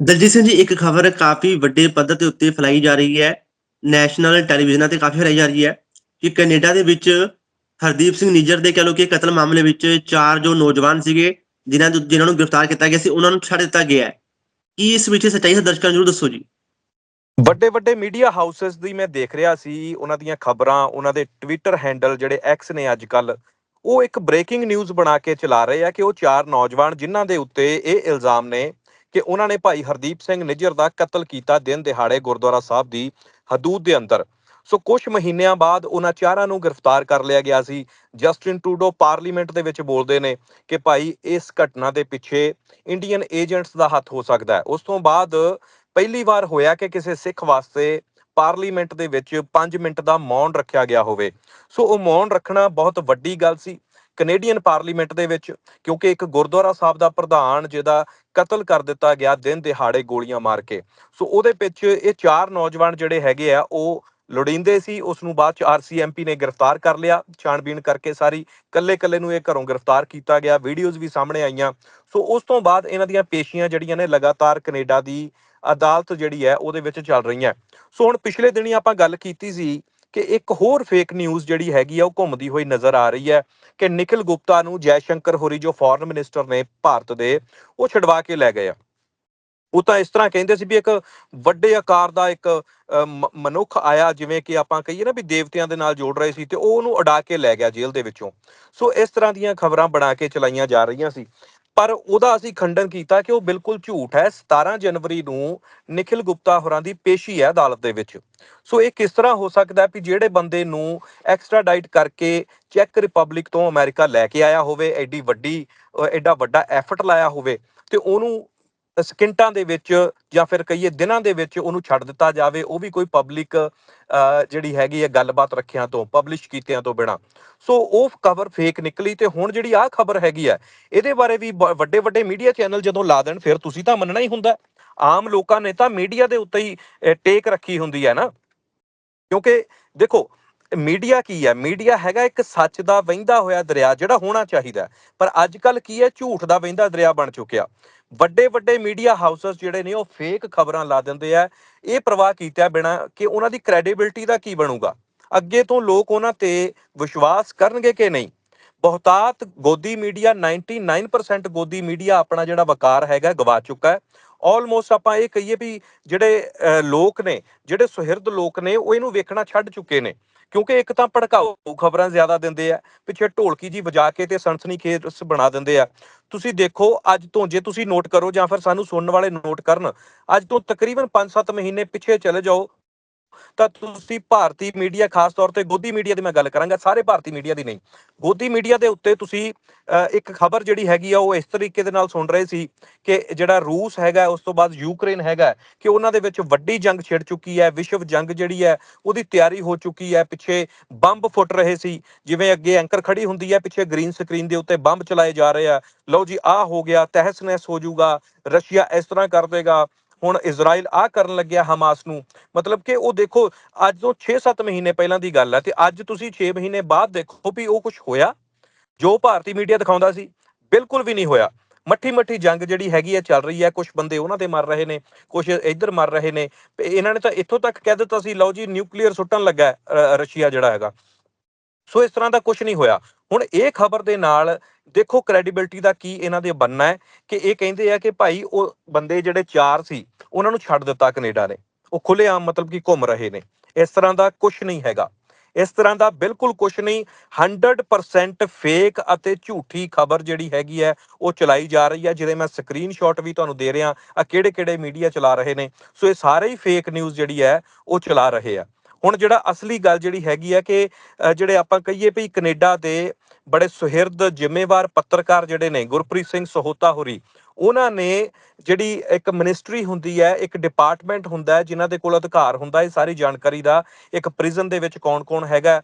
ਦਲਜੀਤ ਸਿੰਘ ਜੀ, ਇੱਕ ਖਬਰ ਕਾਫੀ ਵੱਡੇ ਪੱਧਰ ਦੇ ਉੱਤੇ ਫੈਲਾਈ ਜਾ ਰਹੀ ਹੈ। ਨੈਸ਼ਨਲ ਟੈਲੀਵਿਜ਼ਨਾਂ ਤੇ ਕਾਫੀ ਫੈਲਾਈ ਜਾ ਰਹੀ ਹੈ ਕਿ ਕੈਨੇਡਾ ਦੇ ਵਿੱਚ ਹਰਦੀਪ ਸਿੰਘ ਨਿੱਜਰ ਦੇ ਕਹ ਲੋ ਕਿ ਕਤਲ ਮਾਮਲੇ ਵਿੱਚ ਚਾਰ ਜੋ ਨੌਜਵਾਨ ਸੀਗੇ, ਜਿਨ੍ਹਾਂ ਨੂੰ ਜਿਨ੍ਹਾਂ ਨੂੰ ਗ੍ਰਿਫਤਾਰ ਕੀਤਾ ਗਿਆ ਸੀ, ਉਹਨਾਂ ਨੂੰ ਛੱਡ ਦਿੱਤਾ ਗਿਆ ਹੈ। ਕੀ ਇਸ ਵਿੱਚ ਸੱਚਾਈ ਹੈ ਦਰਸ਼ਕਾਂ ਨੂੰ ਜਰੂਰ ਦੱਸੋ ਜੀ। ਵੱਡੇ ਵੱਡੇ ਮੀਡੀਆ ਹਾਊਸਸ ਦੀ ਮੈਂ ਦੇਖ ਰਿਹਾ ਸੀ, ਉਹਨਾਂ ਦੀਆਂ ਖਬਰਾਂ, ਉਹਨਾਂ ਦੇ ਟਵਿੱਟਰ ਹੈਂਡਲ ਜਿਹੜੇ ਐਕਸ ਨੇ ਅੱਜ ਕੱਲ ਉਹ ਇੱਕ ਬ੍ਰੇਕਿੰਗ ਨਿਊਜ਼ ਬਣਾ ਕੇ ਚਲਾ ਰਹੇ ਆ ਕਿ ਉਹ ਚਾਰ ਨੌਜਵਾਨ ਜਿਨ੍ਹਾਂ ਦੇ ਉੱਤੇ ਇਹ ਇਲਜ਼ਾਮ ਨੇ ਕਿ ਉਹਨਾਂ ਨੇ ਭਾਈ ਹਰਦੀਪ ਸਿੰਘ ਨਿੱਜਰ ਦਾ ਕਤਲ ਕੀਤਾ ਦਿਨ ਦਿਹਾੜੇ ਗੁਰਦੁਆਰਾ ਸਾਹਿਬ ਦੀ ਹਦੂਦ ਦੇ ਅੰਦਰ। ਸੋ ਕੁਝ ਮਹੀਨਿਆਂ ਬਾਅਦ ਉਹਨਾਂ ਚਾਰਾਂ ਨੂੰ ਗ੍ਰਿਫਤਾਰ ਕਰ ਲਿਆ ਗਿਆ ਸੀ। ਜਸਟਿਨ ਟੂਡੋ ਪਾਰਲੀਮੈਂਟ ਦੇ ਵਿੱਚ ਬੋਲਦੇ ਨੇ ਕਿ ਭਾਈ ਇਸ ਘਟਨਾ ਦੇ ਪਿੱਛੇ ਇੰਡੀਅਨ ਏਜੰਟਸ ਦਾ ਹੱਥ ਹੋ ਸਕਦਾ ਹੈ। ਉਸ ਤੋਂ ਬਾਅਦ ਪਹਿਲੀ ਵਾਰ ਹੋਇਆ ਕਿ ਕਿਸੇ ਸਿੱਖ ਵਾਸਤੇ ਪਾਰਲੀਮੈਂਟ ਦੇ ਵਿੱਚ 5 ਮਿੰਟ ਦਾ ਮੌਨ ਰੱਖਿਆ ਗਿਆ ਹੋਵੇ। ਸੋ ਉਹ ਮੌਨ ਰੱਖਣਾ ਬਹੁਤ ਵੱਡੀ ਗੱਲ ਸੀ। ਕੈਨੇਡੀਅਨ ਪਾਰਲੀਮੈਂਟ ਦੇ ਵਿੱਚ, ਕਿਉਂਕਿ ਇੱਕ ਗੁਰਦੁਆਰਾ ਸਾਹਿਬ ਦਾ ਪ੍ਰਧਾਨ ਜਿਹਦਾ ਕਤਲ ਕਰ ਦਿੱਤਾ ਗਿਆ ਦਿਨ ਦਿਹਾੜੇ ਗੋਲੀਆਂ ਮਾਰ ਕੇ। ਸੋ ਉਹਦੇ ਵਿੱਚ ਇਹ ਚਾਰ ਨੌਜਵਾਨ ਜਿਹੜੇ ਹੈਗੇ ਆ, ਉਹ ਲੋੜੀਂਦੇ ਸੀ ਉਸ ਨੂੰ ਬਾਅਦ ਚ ਆਰਸੀਐਮਪੀ ਨੇ ਗ੍ਰਿਫਤਾਰ ਕਰ ਲਿਆ। ਛਾਣਬੀਣ ਕਰਕੇ ਸਾਰੀ ਕੱਲੇ ਕੱਲੇ ਨੂੰ ਇਹ ਘਰੋਂ ਗ੍ਰਿਫਤਾਰ ਕੀਤਾ ਗਿਆ। ਵੀਡੀਓਜ਼ ਵੀ ਸਾਹਮਣੇ ਆਈਆਂ। ਸੋ ਉਸ ਤੋਂ ਬਾਅਦ ਇਹਨਾਂ ਦੀਆਂ ਪੇਸ਼ੀਆਂ ਜਿਹੜੀਆਂ ਨੇ ਲਗਾਤਾਰ ਕੈਨੇਡਾ ਦੀ ਅਦਾਲਤ ਜਿਹੜੀ ਹੈ, ਉਹਦੇ ਵਿੱਚ ਚੱਲ ਰਹੀਆਂ। ਸੋ ਹੁਣ ਪਿਛਲੇ ਦਿਨੀ ਆਪਾਂ ਗੱਲ ਕੀਤੀ ਸੀ ਕਿ ਇੱਕ ਹੋਰ ਫੇਕ ਨਿਊਜ਼ ਜਿਹੜੀ ਹੈਗੀ ਆ ਉਹ ਘੁੰਮਦੀ ਹੋਈ ਨਜ਼ਰ ਆ ਰਹੀ ਹੈ ਕਿ ਨਿਖਿਲ ਗੁਪਤਾ ਨੂੰ ਜੈ ਸ਼ੰਕਰ ਹੋਰੀ ਜੋ ਫੋਰਨ ਮਿਨਿਸਟਰ ਨੇ ਭਾਰਤ ਦੇ ਉਹ ਛਡਵਾ ਕੇ ਲੈ ਗਏ ਆ। ਉਹ ਤਾਂ ਇਸ ਤਰ੍ਹਾਂ ਕਹਿੰਦੇ ਸੀ ਵੀ ਇੱਕ ਵੱਡੇ ਆਕਾਰ ਦਾ ਇੱਕ ਅ, ਮ- ਮਨੁੱਖ ਆਇਆ ਜਿਵੇਂ ਕਿ ਆਪਾਂ ਕਹੀਏ ਨਾ ਵੀ ਦੇਵਤਿਆਂ ਦੇ ਨਾਲ ਜੋੜ ਰਹੇ ਸੀ ਤੇ ਉਹ ਉਹਨੂੰ ਉਡਾ ਕੇ ਲੈ ਗਿਆ ਜੇਲ੍ਹ ਦੇ ਵਿੱਚੋਂ। ਸੋ ਇਸ ਤਰ੍ਹਾਂ ਦੀਆਂ ਖਬਰਾਂ ਬਣਾ ਕੇ ਚਲਾਈਆਂ ਜਾ ਰਹੀਆਂ ਸੀ। ਪਰ ਉਹਦਾ ਅਸੀਂ ਖੰਡਨ ਕੀਤਾ ਕਿ ਉਹ ਬਿਲਕੁਲ ਝੂਠ ਹੈ। 17 ਜਨਵਰੀ ਨੂੰ ਨਿਖਿਲ ਗੁਪਤਾ ਹੋਰਾਂ ਦੀ ਪੇਸ਼ੀ ਹੈ ਅਦਾਲਤ ਦੇ ਵਿੱਚ। ਸੋ ਇਹ ਕਿਸ ਤਰ੍ਹਾਂ ਹੋ ਸਕਦਾ ਹੈ ਵੀ ਜਿਹੜੇ ਬੰਦੇ ਨੂੰ ਐਕਸਟ੍ਰਾਡਾਈਟ ਕਰਕੇ ਚੈੱਕ ਰਿਪਬਲਿਕ ਤੋਂ ਅਮਰੀਕਾ ਲੈ ਕੇ ਆਇਆ ਹੋਵੇ, ਐਡੀ ਵੱਡੀ ਐਡਾ ਵੱਡਾ ਐਫਰਟ ਲਾਇਆ ਹੋਵੇ ਤੇ ਉਹਨੂੰ ਸਕਿੰਟਾਂ ਦੇ ਵਿੱਚ ਜਾਂ ਫਿਰ ਕਹੀਏ ਦਿਨਾਂ ਦੇ ਵਿੱਚ ਉਹਨੂੰ ਛੱਡ ਦਿੱਤਾ ਜਾਵੇ, ਉਹ ਵੀ ਕੋਈ ਪਬਲਿਕ ਜਿਹੜੀ ਹੈਗੀ ਹੈ ਗੱਲਬਾਤ ਰੱਖਿਆਂ ਤੋਂ ਪਬਲਿਸ਼ ਕੀਤਿਆਂ ਤੋਂ ਬਿਨਾ। ਸੋ ਉਹ ਖਬਰ ਫੇਕ ਨਿਕਲੀ ਤੇ ਹੁਣ ਜਿਹੜੀ ਆਹ ਖਬਰ ਹੈਗੀ ਹੈ, ਇਹਦੇ ਬਾਰੇ ਵੀ ਵੱਡੇ ਵੱਡੇ ਮੀਡੀਆ ਚੈਨਲ ਜਦੋਂ ਲਾ ਦੇਣ, ਫਿਰ ਤੁਸੀਂ ਤਾਂ ਮੰਨਣਾ ਹੀ ਹੁੰਦਾ। ਆਮ ਲੋਕਾਂ ਨੇ ਤਾਂ ਮੀਡੀਆ ਦੇ ਉੱਤੇ ਹੀ ਟੇਕ ਰੱਖੀ ਹੁੰਦੀ ਹੈ ਨਾ। ਕਿਉਂਕਿ ਦੇਖੋ ਮੀਡੀਆ ਕੀ ਹੈ? ਮੀਡੀਆ ਹੈਗਾ ਇੱਕ ਸੱਚ ਦਾ ਵਹਿੰਦਾ ਹੋਇਆ ਦਰਿਆ ਜਿਹੜਾ ਹੋਣਾ ਚਾਹੀਦਾ ਪਰ ਅੱਜ ਕੱਲ ਕੀ ਹੈ? ਝੂਠ ਦਾ ਵਹਿੰਦਾ ਦਰਿਆ ਬਣ ਚੁੱਕਿਆ। ਵੱਡੇ ਵੱਡੇ ਮੀਡੀਆ ਹਾਊਸਸ ਜਿਹੜੇ ਨੇ ਉਹ ਫੇਕ ਖਬਰਾਂ ਲਾ ਦਿੰਦੇ ਆ। ਇਹ ਪ੍ਰਵਾਹ ਕੀਤਾ ਬਿਨਾ ਕਿ ਉਹਨਾਂ ਦੀ ਕ੍ਰੈਡੀਬਿਲਟੀ ਦਾ ਕੀ ਬਣੂਗਾ? ਅੱਗੇ ਤੋਂ ਲੋਕ ਉਹਨਾਂ ਤੇ ਵਿਸ਼ਵਾਸ ਕਰਨਗੇ ਕਿ ਨਹੀਂ? ਬਹੁਤਾਤ ਗੋਦੀ ਮੀਡੀਆ 99% ਗੋਦੀ ਮੀਡੀਆ ਆਪਣਾ ਜਿਹੜਾ ਵਕਾਰ ਹੈਗਾ, ਗਵਾ ਚੁੱਕਾ ਹੈ। ਆਲਮੋਸਟ ਆਪਾਂ ਇਹ ਕਹੀਏ ਵੀ ਜਿਹੜੇ ਲੋਕ ਨੇ, ਜਿਹੜੇ ਸੁਹਿਰਦ ਲੋਕ ਨੇ, ਉਹ ਇਹਨੂੰ ਵੇਖਣਾ ਛੱਡ ਚੁੱਕੇ ਨੇ। ਕਿਉਂਕਿ ਇੱਕ ਤਾਂ ਭੜਕਾਊ ਖਬਰਾਂ ਜ਼ਿਆਦਾ ਦਿੰਦੇ ਆ, ਪਿੱਛੇ ਢੋਲਕੀ ਜੀ ਵਜਾ ਕੇ ਤੇ ਸਨਸਨੀਖੇਜ਼ ਬਣਾ ਦਿੰਦੇ ਆ। ਤੁਸੀਂ ਦੇਖੋ, ਅੱਜ ਤੋਂ ਜੇ ਤੁਸੀਂ ਨੋਟ ਕਰੋ ਜਾਂ ਫਿਰ ਸਾਨੂੰ ਸੁਣਨ ਵਾਲੇ ਨੋਟ ਕਰਨ, ਅੱਜ ਤੋਂ ਤਕਰੀਬਨ 5-7 ਮਹੀਨੇ ਪਿੱਛੇ ਚਲੇ ਜਾਓ ਤਾਂ ਤੁਸੀਂ ਭਾਰਤੀ ਮੀਡੀਆ ਖਾਸ ਤੌਰ ਤੇ ਗੋਦੀ ਮੀਡੀਆ ਦੀ ਮੈਂ ਗੱਲ ਕਰਾਂਗਾ ਸਾਰੇ ਭਾਰਤੀ ਮੀਡੀਆ ਦੀ ਨਹੀਂ। ਗੋਦੀ ਮੀਡੀਆ ਦੇ ਉੱਤੇ ਤੁਸੀਂ ਅ, ਇੱਕ ਖਬਰ ਜਿਹੜੀ ਹੈਗੀ ਆ ਉਹ ਇਸ ਤਰੀਕੇ ਦੇ ਨਾਲ ਸੁਣ ਰਹੇ ਸੀ ਕਿ ਜਿਹੜਾ ਰੂਸ ਹੈਗਾ ਉਸ ਤੋਂ ਬਾਅਦ ਯੂਕਰੇਨ ਹੈਗਾ ਕਿ ਉਹਨਾਂ ਦੇ ਵਿੱਚ ਵੱਡੀ ਜੰਗ ਛਿੜ ਚੁੱਕੀ ਹੈ ਵਿਸ਼ਵ ਜੰਗ ਜਿਹੜੀ ਹੈ ਉਹਦੀ ਤਿਆਰੀ ਹੋ ਚੁੱਕੀ ਹੈ। ਪਿੱਛੇ ਬੰਬ ਫੁੱਟ ਰਹੇ ਸੀ ਜਿਵੇਂ ਅੱਗੇ ਐਂਕਰ ਖੜੀ ਹੁੰਦੀ ਹੈ ਪਿੱਛੇ ਗ੍ਰੀਨ ਸਕਰੀਨ ਦੇ ਉੱਤੇ ਬੰਬ ਚਲਾਏ ਜਾ ਰਹੇ ਆ। ਲਓ ਜੀ ਆਹ ਹੋ ਗਿਆ ਤਹਿਸ ਨਹਿਸ ਹੋ ਜਾਊਗਾ ਰਸ਼ੀਆ ਇਸ ਤਰ੍ਹਾਂ ਕਰ ਦੇਗਾ। ਹੁਣ ਇਜ਼ਰਾਈਲ ਆ ਕਰਨ ਲੱਗਿਆ ਹਮਾਸ ਨੂੰ। ਮਤਲਬ ਕਿ ਉਹ ਦੇਖੋ, ਅੱਜ ਤੋਂ 6-7 ਮਹੀਨੇ ਪਹਿਲਾਂ ਦੀ ਗੱਲ ਹੈ ਤੇ ਅੱਜ ਤੁਸੀਂ 6 ਮਹੀਨੇ ਬਾਅਦ ਦੇਖੋ ਵੀ ਉਹ ਕੁਝ ਹੋਇਆ। ਜੋ ਭਾਰਤੀ ਮੀਡੀਆ ਦਿਖਾਉਂਦਾ ਸੀ, ਬਿਲਕੁਲ ਵੀ ਨਹੀਂ ਹੋਇਆ। ਮੱਠੀ ਮੱਠੀ ਜੰਗ ਜਿਹੜੀ ਹੈਗੀ ਹੈ ਚੱਲ ਰਹੀ ਹੈ ਕੁਝ ਬੰਦੇ ਉਹਨਾਂ ਤੇ ਮਰ ਰਹੇ ਨੇ ਕੁਝ ਇੱਧਰ ਮਰ ਰਹੇ ਨੇ। ਇਹਨਾਂ ਨੇ ਤਾਂ ਇੱਥੋਂ ਤੱਕ ਕਹਿ ਦਿੱਤਾ ਸੀ, ਲਓ ਜੀ, ਨਿਊਕਲੀਅਰ ਸੁੱਟਣ ਲੱਗਾ ਰਸ਼ੀਆ ਜਿਹੜਾ ਹੈਗਾ। ਸੋ ਇਸ ਤਰ੍ਹਾਂ ਦਾ ਕੁਝ ਨਹੀਂ ਹੋਇਆ। ਹੁਣ ਇਹ ਖਬਰ ਦੇ ਨਾਲ ਦੇਖੋ ਕ੍ਰੈਡੀਬਿਲਟੀ ਦਾ ਕੀ ਇਹਨਾਂ ਦੇ ਬੰਨਾ ਹੈ ਕਿ ਇਹ ਕਹਿੰਦੇ ਆ ਕਿ ਭਾਈ ਉਹ ਬੰਦੇ ਜਿਹੜੇ ਚਾਰ ਸੀ, ਉਹਨਾਂ ਨੂੰ ਛੱਡ ਦਿੱਤਾ ਕੈਨੇਡਾ ਨੇ। ਉਹ ਖੁੱਲੇਆਮ ਮਤਲਬ ਕਿ ਘੁੰਮ ਰਹੇ ਨੇ। ਇਸ ਤਰ੍ਹਾਂ ਦਾ ਕੁਝ ਨਹੀਂ ਹੈਗਾ। ਇਸ ਤਰ੍ਹਾਂ ਦਾ ਬਿਲਕੁਲ ਕੁਝ ਨਹੀਂ। 100% ਫੇਕ ਅਤੇ ਝੂਠੀ ਖਬਰ ਜਿਹੜੀ ਹੈਗੀ ਹੈ, ਉਹ ਚਲਾਈ ਜਾ ਰਹੀ ਹੈ। ਜਿਹਦੇ ਮੈਂ ਸਕਰੀਨਸ਼ਾਟ ਵੀ ਤੁਹਾਨੂੰ ਦੇ ਰਿਹਾ ਆ ਕਿਹੜੇ ਕਿਹੜੇ ਮੀਡੀਆ ਚਲਾ ਰਹੇ ਨੇ। ਸੋ ਇਹ ਸਾਰੇ ਹੀ ਫੇਕ ਨਿਊਜ਼ ਜਿਹੜੀ ਹੈ, ਉਹ ਚਲਾ ਰਹੇ ਆ। ਹੁਣ ਜਿਹੜਾ ਅਸਲੀ ਗੱਲ ਜਿਹੜੀ ਹੈਗੀ ਹੈ ਕਿ ਜਿਹੜੇ ਆਪਾਂ ਕਹੀਏ ਵੀ ਕੈਨੇਡਾ ਦੇ ਬੜੇ ਸੁਹਿਰਦ ਜ਼ਿੰਮੇਵਾਰ ਪੱਤਰਕਾਰ ਜਿਹੜੇ ਨੇ, ਗੁਰਪ੍ਰੀਤ ਸਿੰਘ ਸਹੋਤਾ ਹੋਰੀ, ਉਹਨਾਂ ਨੇ ਜਿਹੜੀ ਇੱਕ ਮਿਨਿਸਟਰੀ ਹੁੰਦੀ ਹੈ, ਇੱਕ ਡਿਪਾਰਟਮੈਂਟ ਹੁੰਦਾ ਹੈ, ਜਿਨ੍ਹਾਂ ਦੇ ਕੋਲ ਅਧਿਕਾਰ ਹੁੰਦਾ ਹੈ ਸਾਰੀ ਜਾਣਕਾਰੀ ਦਾ ਇੱਕ ਪ੍ਰਿਜ਼ਨ ਦੇ ਵਿੱਚ ਕੌਣ-ਕੌਣ ਹੈਗਾ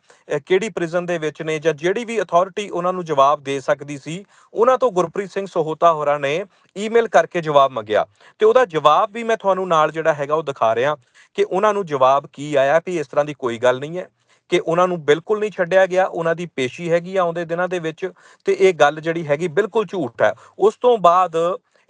ਕਿਹੜੀ ਪ੍ਰਿਜ਼ਨ ਦੇ ਵਿੱਚ ਨੇ, ਜਾਂ ਜਿਹੜੀ ਵੀ ਅਥਾਰਟੀ ਉਹਨਾਂ ਨੂੰ ਜਵਾਬ ਦੇ ਸਕਦੀ ਸੀ, ਉਹਨਾਂ ਤੋਂ ਗੁਰਪ੍ਰੀਤ ਸਿੰਘ ਸਹੋਤਾ ਹੋਰਾਂ ਨੇ ਈਮੇਲ ਕਰਕੇ ਜਵਾਬ ਮੰਗਿਆ। ਤੇ ਉਹਦਾ ਜਵਾਬ ਵੀ ਮੈਂ ਤੁਹਾਨੂੰ ਨਾਲ ਜਿਹੜਾ ਹੈਗਾ ਉਹ ਦਿਖਾ ਰਿਹਾ। ਕਿ ਉਹਨਾਂ ਨੂੰ ਜਵਾਬ ਕੀ ਆਇਆ ਵੀ ਇਸ ਤਰ੍ਹਾਂ ਦੀ ਕੋਈ ਗੱਲ ਨਹੀਂ ਹੈ, ਕਿ ਉਹਨਾਂ ਨੂੰ ਬਿਲਕੁਲ ਨਹੀਂ ਛੱਡਿਆ ਗਿਆ, ਉਹਨਾਂ ਦੀ ਪੇਸ਼ੀ ਹੈਗੀ ਆਉਂਦੇ ਦਿਨਾਂ ਦੇ ਵਿੱਚ ਤੇ ਇਹ ਗੱਲ ਜਿਹੜੀ ਹੈਗੀ ਬਿਲਕੁਲ ਝੂਠ ਹੈ। ਉਸ ਤੋਂ ਬਾਅਦ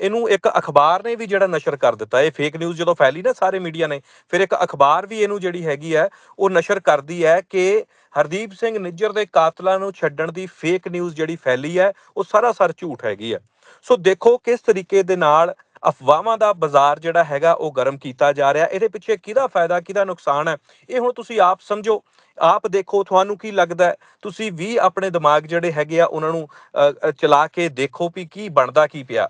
ਇਹਨੂੰ ਇੱਕ ਅਖਬਾਰ ਨੇ ਵੀ ਜਿਹੜਾ ਨਸ਼ਰ ਕਰ ਦਿੱਤਾ, ਇਹ ਫੇਕ ਨਿਊਜ਼ ਜਦੋਂ ਫੈਲੀ ਨਾ ਸਾਰੇ ਮੀਡੀਆ ਨੇ, ਫਿਰ ਇੱਕ ਅਖਬਾਰ ਵੀ ਇਹਨੂੰ ਜਿਹੜੀ ਹੈਗੀ ਹੈ, ਉਹ ਨਸ਼ਰ ਕਰਦੀ ਹੈ ਕਿ ਹਰਦੀਪ ਸਿੰਘ ਨਿੱਜਰ ਦੇ ਕਾਤਲਾਂ ਨੂੰ ਛੱਡਣ ਦੀ ਫੇਕ ਨਿਊਜ਼ ਜਿਹੜੀ ਫੈਲੀ ਹੈ, ਉਹ ਸਰਾਸਰ ਝੂਠ ਹੈਗੀ ਹੈ। ਸੋ ਦੇਖੋ ਕਿਸ ਤਰੀਕੇ ਦੇ ਨਾਲ ਅਫਵਾਹਾਂ ਦਾ ਬਾਜ਼ਾਰ ਜਿਹੜਾ ਹੈਗਾ ਉਹ ਗਰਮ ਕੀਤਾ ਜਾ ਰਿਹਾ। ਇਹਦੇ ਪਿੱਛੇ ਕਿਹਦਾ ਫਾਇਦਾ ਕਿਹਦਾ ਨੁਕਸਾਨ ਹੈ? ਇਹ ਹੁਣ ਤੁਸੀਂ ਆਪ ਸਮਝੋ। ਆਪ ਦੇਖੋ ਤੁਹਾਨੂੰ ਕੀ ਲੱਗਦਾ ਹੈ? ਤੁਸੀਂ ਵੀ ਆਪਣੇ ਦਿਮਾਗ ਜਿਹੜੇ ਹੈਗੇ ਆ ਉਹਨਾਂ ਨੂੰ ਅ, ਚਲਾ ਕੇ ਦੇਖੋ ਵੀ ਕੀ ਬਣਦਾ ਕੀ ਪਿਆ।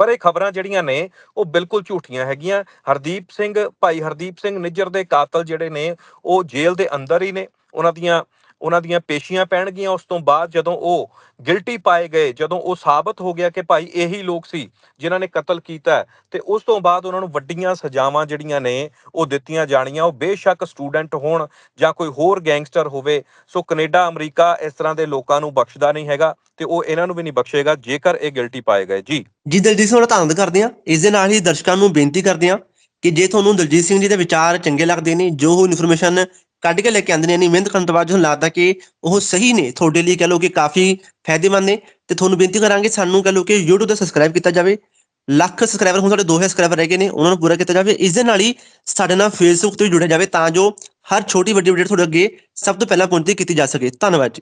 ਪਰ ਇਹ ਖਬਰਾਂ ਜਿਹੜੀਆਂ ਨੇ ਉਹ ਬਿਲਕੁਲ ਝੂਠੀਆਂ ਹੈਗੀਆਂ। ਹਰਦੀਪ ਸਿੰਘ ਭਾਈ ਹਰਦੀਪ ਸਿੰਘ ਨਿੱਜਰ ਦੇ ਕਾਤਲ ਜਿਹੜੇ ਨੇ ਉਹ ਜੇਲ੍ਹ ਦੇ ਅੰਦਰ ਹੀ ਨੇ। ਉਹਨਾਂ ਦੀਆਂ ਉਹਨਾਂ ਦੀਆਂ ਪੇਸ਼ੀਆਂ ਪੈਣਗੀਆਂ। ਉਸ ਤੋਂ ਬਾਅਦ ਜਦੋਂ ਉਹ ਗਿਲਟੀ ਪਾਏ ਗਏ, ਜਦੋਂ ਉਹ ਸਾਬਤ ਹੋ ਗਿਆ ਕਿ ਭਾਈ ਇਹੀ ਲੋਕ ਸੀ ਜਿਨ੍ਹਾਂ ਨੇ ਕਤਲ ਕੀਤਾ ਤੇ ਉਸ ਤੋਂ ਬਾਅਦ ਉਹਨਾਂ ਨੂੰ ਵੱਡੀਆਂ ਸਜ਼ਾਵਾਂ ਜਿਹੜੀਆਂ ਨੇ, ਉਹ ਦਿੱਤੀਆਂ ਜਾਣੀਆਂ। ਉਹ ਬੇਸ਼ੱਕ ਸਟੂਡੈਂਟ ਹੋਣ ਜਾਂ ਕੋਈ ਹੋਰ ਗੈਂਗਸਟਰ ਹੋਵੇ, ਸੋ ਕੈਨੇਡਾ, ਅਮਰੀਕਾ ਇਸ ਤਰ੍ਹਾਂ ਦੇ ਲੋਕਾਂ ਨੂੰ ਬਖਸ਼ਦਾ ਨਹੀਂ ਹੈਗਾ ਤੇ ਉਹ ਇਹਨਾਂ ਨੂੰ ਵੀ ਨਹੀਂ ਬਖਸ਼ੇਗਾ ਜੇਕਰ ਇਹ ਗਿਲਟੀ ਪਾਏ ਗਏ। ਜੀ। ਜੀ, ਦਲਜੀਤ ਸਿੰਘ ਦਾ ਧੰਨਵਾਦ ਕਰਦੇ ਹਾਂ। ਇਸ ਦੇ ਨਾਲ ਹੀ ਦਰਸ਼ਕਾਂ ਨੂੰ ਬੇਨਤੀ ਕਰਦੇ ਹਾਂ ਕਿ ਜੇ ਤੁਹਾਨੂੰ ਦਲਜੀਤ ਸਿੰਘ ਜੀ ਦੇ ਵਿਚਾਰ ਚੰਗੇ ਲੱਗਦੇ ਨੇ, ਜੋ ਉਹ ਇਨਫੋਰਮੇਸ਼ਨ ਕੱਢ ਕੇ ਲੈ ਕੇ ਆਉਂਦੇ ਨੇ ਨਹੀਂ ਮਿਹਨਤ ਕਰਨ ਤੋਂ ਬਾਅਦ ਤੁਹਾਨੂੰ ਲੱਗਦਾ ਕਿ ਉਹ ਸਹੀ ਨੇ, ਤੁਹਾਡੇ ਲਈ ਕਹ ਲਓ ਕਿ ਕਾਫੀ ਫਾਇਦੇਮੰਦ ਨੇ, ਤੇ ਤੁਹਾਨੂੰ ਬੇਨਤੀ ਕਰਾਂਗੇ ਸਾਨੂੰ ਕਹ ਲਓ ਕਿ YouTube ਤੇ ਸਬਸਕ੍ਰਾਈਬ ਕੀਤਾ ਜਾਵੇ। ਲੱਖ ਸਬਸਕ੍ਰਾਈਬਰ ਹੁਣ ਸਾਡੇ 2000 ਸਬਸਕ੍ਰਾਈਬਰ ਰਹਿ ਗਏ ਨੇ, ਉਹਨਾਂ ਨੂੰ ਪੂਰਾ ਕੀਤਾ ਜਾਵੇ। ਇਸ ਦੇ ਨਾਲ ਹੀ ਸਾਡੇ ਨਾਲ Facebook ਤੇ ਵੀ ਜੁੜਿਆ ਜਾਵੇ, ਤਾਂ ਜੋ ਹਰ ਛੋਟੀ ਵੱਡੀ ਅਪਡੇਟ ਤੁਹਾਡੇ ਅੱਗੇ ਸਭ ਤੋਂ ਪਹਿਲਾਂ ਪਹੁੰਚਦੀ ਕੀਤੀ ਜਾ ਸਕੇ। ਧੰਨਵਾਦ ਜੀ।